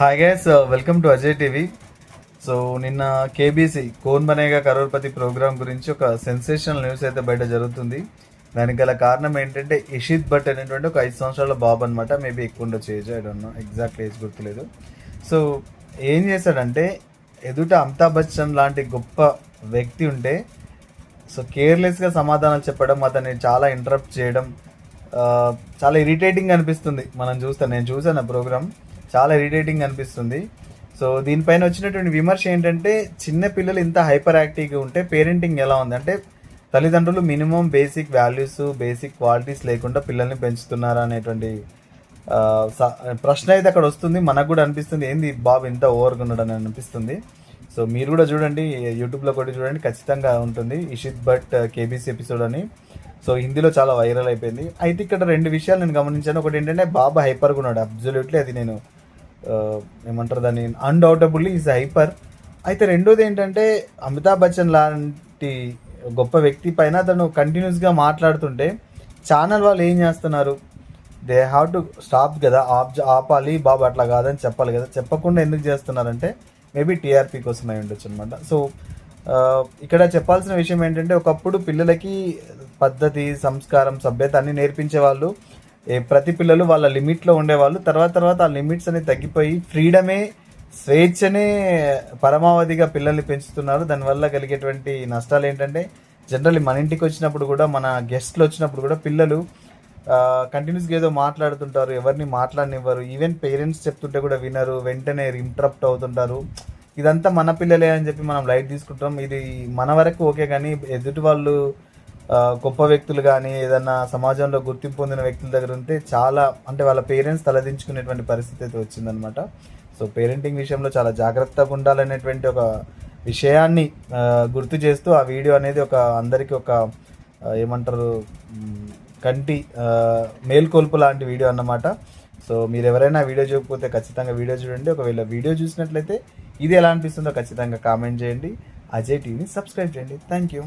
Hi guys welcome to Ajay TV so నిన్న KBC Kaun Banega Crorepati programme గురించి ఒక సెన్సేషనల్ న్యూస్ అయితే బయట జరుగుతుంది. దానికి గల కారణం ఏంటంటే ఇషిత్ భట్ అనేటువంటి ఒక ఐదు సంవత్సరాల బాబు అనమాట మేబీ ఎక్కువ ఉండొచ్చు age I don't know exact age గుర్తులేదు. సో ఏం చేశాడంటే ఎదుట అమితాబ్ బచ్చన్ లాంటి గొప్ప వ్యక్తి ఉంటే సో కేర్లెస్గా సమాధానాలు చెప్పడం అతన్ని చాలా ఇంటరప్ట్ చేయడం uh, చాలా ఇరిటేటింగ్ అనిపిస్తుంది. మనం చూస్తే నేను చూసాను ఆ ప్రోగ్రామ్ చాలా ఇరిటేటింగ్ అనిపిస్తుంది. సో దీనిపైన వచ్చినటువంటి విమర్శ ఏంటంటే చిన్న పిల్లలు ఇంత హైపర్ యాక్టివ్గా ఉంటే పేరెంటింగ్ ఎలా ఉంది? అంటే తల్లిదండ్రులు minimum basic values basic qualities లేకుండా పిల్లల్ని పెంచుతున్నారా అనేటువంటి ప్రశ్న అయితే అక్కడ వస్తుంది. మనకు కూడా అనిపిస్తుంది ఏంది బాబు ఇంత ఓవర్గా ఉన్నాడని అనిపిస్తుంది. సో మీరు కూడా చూడండి యూట్యూబ్లో కూడా చూడండి ఖచ్చితంగా ఉంటుంది. ఇషిత్ భట్ కేబీసీ ఎపిసోడ్ అని. సో హిందీలో చాలా వైరల్ అయిపోయింది. అయితే ఇక్కడ రెండు విషయాలు నేను గమనించాను. ఒకటి ఏంటంటే బాబా హైపర్గా ఉన్నాడు. అబ్జల్యూట్లీ అది నేను ఏమంటారు దాన్ని? అన్డౌటబుల్లీ ఈజ్ హైపర్ అయితే రెండోది ఏంటంటే అమితాబ్ బచ్చన్ లాంటి గొప్ప వ్యక్తి పైన తను కంటిన్యూస్గా మాట్లాడుతుంటే ఛానల్ వాళ్ళు ఏం చేస్తున్నారు? దే హ్యావ్ టు స్టాప్ కదా ఆప్ ఆపాలి బాబు అట్లా కాదని చెప్పాలి కదా. చెప్పకుండా ఎందుకు చేస్తున్నారంటే మేబీ టీఆర్పీ కోసం అయి ఉండొచ్చు అనమాట సో ఇక్కడ చెప్పాల్సిన విషయం ఏంటంటే ఒకప్పుడు పిల్లలకి పద్ధతి సంస్కారం సభ్యత అన్ని నేర్పించే వాళ్ళు ప్రతి పిల్లలు వాళ్ళ లిమిట్లో ఉండేవాళ్ళు. తర్వాత తర్వాత ఆ లిమిట్స్ అనేవి తగ్గిపోయి ఫ్రీడమే స్వేచ్ఛనే పరమావధిగా పిల్లల్ని పెంచుతున్నారు. దానివల్ల కలిగేటువంటి నష్టాలు ఏంటంటే జనరల్లీ మన ఇంటికి వచ్చినప్పుడు కూడా మన గెస్ట్లు వచ్చినప్పుడు కూడా పిల్లలు కంటిన్యూస్గా ఏదో మాట్లాడుతుంటారు. ఎవరిని మాట్లాడనివ్వరు. ఈవెన్ పేరెంట్స్ చెప్తుంటే కూడా వినరు. వెంటనే ఇంటరప్ట్ అవుతుంటారు. ఇదంతా మన పిల్లలే అని చెప్పి మనం లైట్ తీసుకుంటాం. ఇది మన వరకు ఓకే కానీ ఎదుటి వాళ్ళు గొప్ప వ్యక్తులు కానీ ఏదన్నా సమాజంలో గుర్తింపు పొందిన వ్యక్తుల దగ్గర ఉంటే చాలా అంటే వాళ్ళ పేరెంట్స్ తలదించుకునేటువంటి పరిస్థితి అయితే వచ్చిందనమాట సో పేరెంటింగ్ విషయంలో చాలా జాగ్రత్తగా ఉండాలనేటువంటి ఒక విషయాన్ని గుర్తు చేస్తూ ఆ వీడియో అనేది ఒక అందరికీ ఒక ఏమంటారు కంటి మేల్కొల్పు లాంటి వీడియో అన్నమాట. సో మీరు ఎవరైనా వీడియో చూడకపోతే ఖచ్చితంగా వీడియో చూడండి. ఒకవేళ వీడియో చూసినట్లయితే ఇది ఎలా అనిపిస్తుందో ఖచ్చితంగా కామెంట్ చేయండి. అజయ్ టీవీని సబ్స్క్రైబ్ చేయండి. Thank you.